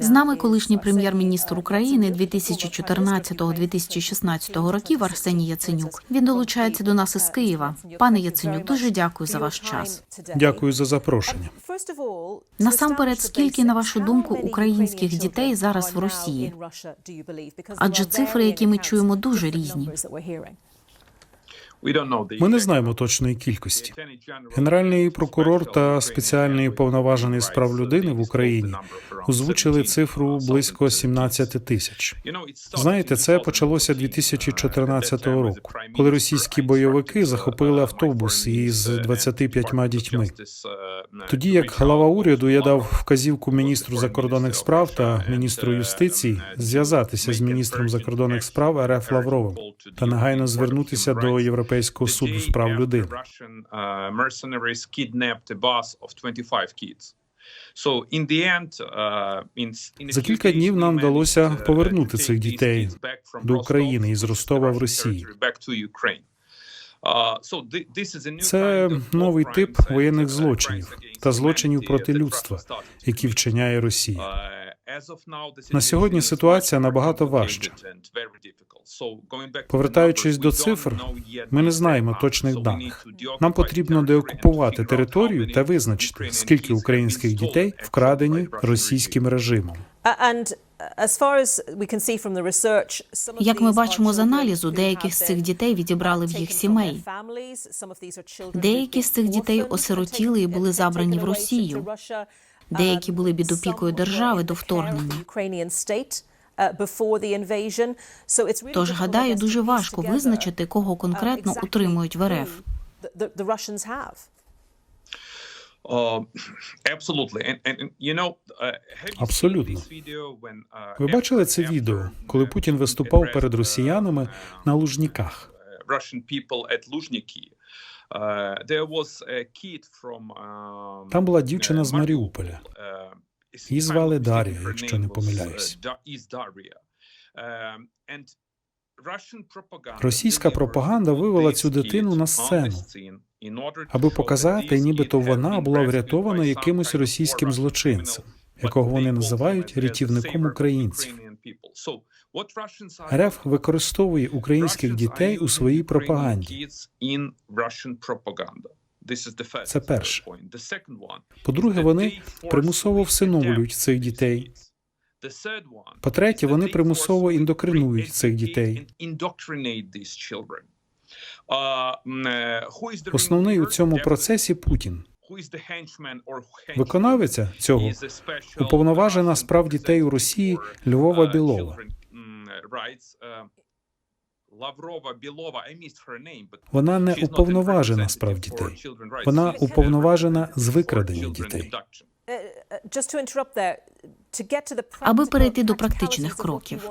З нами колишній прем'єр-міністр України 2014-2016 років Арсеній Яценюк. Він долучається до нас із Києва. Пане Яценюк, дуже дякую за ваш час. Дякую за запрошення. Насамперед, скільки, на вашу думку, українських дітей зараз в Росії? Адже цифри, які ми чуємо, дуже різні. Ми не знаємо точної кількості. Генеральний прокурор та спеціальний повноважений з прав людини в Україні озвучили цифру близько 17 тисяч. Знаєте, це почалося 2014 року, коли російські бойовики захопили автобус із 25 дітьми. Тоді, як глава уряду, я дав вказівку міністру закордонних справ та міністру юстиції зв'язатися з міністром закордонних справ РФ Лавровим та негайно звернутися до Європейського суду з прав людини. За кілька днів нам вдалося повернути цих дітей до України із Ростова в Росію. Це новий тип воєнних злочинів та злочинів проти людства, які вчиняє Росія. На сьогодні ситуація набагато важча. Повертаючись до цифр, ми не знаємо точних даних. Нам потрібно деокупувати територію та визначити, скільки українських дітей вкрадені російським режимом. Як ми бачимо з аналізу, деяких з цих дітей відібрали в їх сімей. Деякі з цих дітей осиротіли і були забрані в Росію. Деякі були під опікою держави до вторгнення. Тож, гадаю, дуже важко визначити, кого конкретно утримують в РФ. Абсолютно. Ви бачили це відео, коли Путін виступав перед росіянами на Лужніках? Там була дівчина з Маріуполя. Її звали Дар'я, якщо не помиляюсь. Російська пропаганда вивела цю дитину на сцену, аби показати, нібито вона була врятована якимось російським злочинцем, якого вони називають рятівником українців. РФ використовує українських дітей у своїй пропаганді. Це перше. По-друге, вони примусово всиновлюють цих дітей. По-третє, вони примусово індокринують цих дітей. Основний у цьому процесі Путін. Виконавиця цього уповноважена з прав дітей у Росії Львова Білова. Вона не уповноважена з прав дітей. Вона уповноважена з викрадення дітей. Аби перейти до практичних кроків,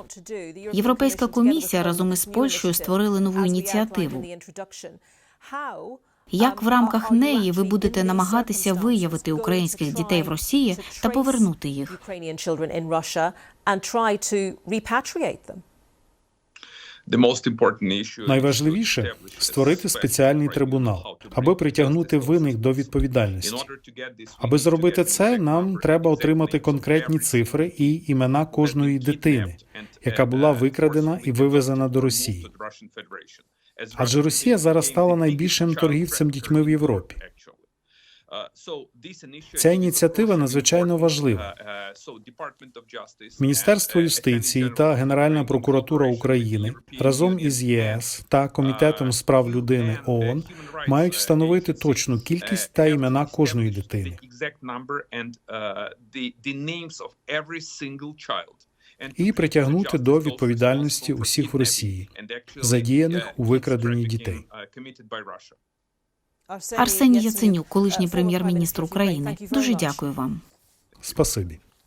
Європейська комісія разом із Польщею створили нову ініціативу. Як в рамках неї ви будете намагатися виявити українських дітей в Росії та повернути їх? Найважливіше створити спеціальний трибунал, аби притягнути винних до відповідальності. Аби зробити це, нам треба отримати конкретні цифри і імена кожної дитини, яка була викрадена і вивезена до Росії. Адже Росія зараз стала найбільшим торгівцем дітьми в Європі. Ця ініціатива надзвичайно важлива. Міністерство юстиції та Генеральна прокуратура України разом із ЄС та Комітетом з прав людини ООН мають встановити точну кількість та імена кожної дитини. І притягнути до відповідальності усіх в Росії, задіяних у викраденні дітей. Арсеній Яценюк, колишній прем'єр-міністр України. Дуже дякую вам. Спасибі.